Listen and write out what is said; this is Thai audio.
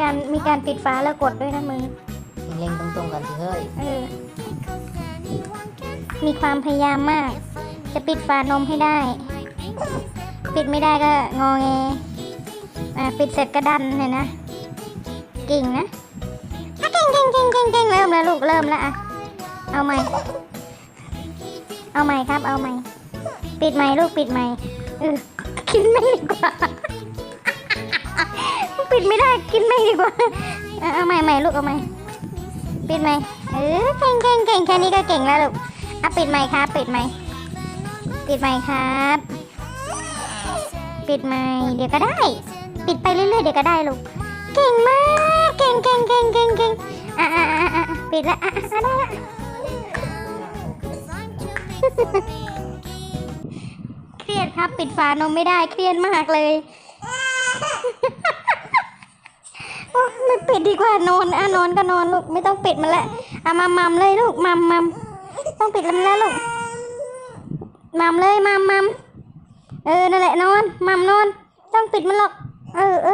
การมีการปิดฝาแล้วกดด้วยนะมึงเล็งตรงๆกันสิเฮ้ยเออมีความพยายามมาก จะปิดฝานมให้ได้ ปิดไม่ได้ก็งอแงอ่าปิดเสร็จก็ดันเลยนะเก่งนะอะเก่งเก่งเก่งเก่งเก่งเริ่มแล้วลูกเริ่มแล้วอะเอาใหม่ เอาใหม่ครับ เอาใหม่ ปิดใหม่ลูกปิดใหม่เออกินไม่ดีกว่า ปิดไม่ได้กินไม่ดีกว่าเอาใหม่ใหม่ลูกเอาใหม่ปิดไหมเออเก่งเก่งเก่งแค่นี้ก็เก่งแล้วลูกอะปิดไหมครับปิดไหมปิดไหมครับ ปิดไหมเดี๋ยวก็ได้ ปิดไปเรื่อยๆเดี๋ยวก็ได้ลูกเก่งมากเก่งเก่งเก่งเก่งเก่งอะอะอะอะปิดละอะอะได้ละเครียดครับปิดฝานมไม่ได้เครียดมากเลย โอ้ไม่ปิดดีกว่านอนอะนอนก็นอนลูกไม่ต้องปิดมันละอะมัมมัมเลยลูกมัมมัมต้องปิดมันแล้วลูกมัมเลยมัมมัมเออนั่นแหละนอนมัมนอน ต้องปิดมันหรอก เออเออ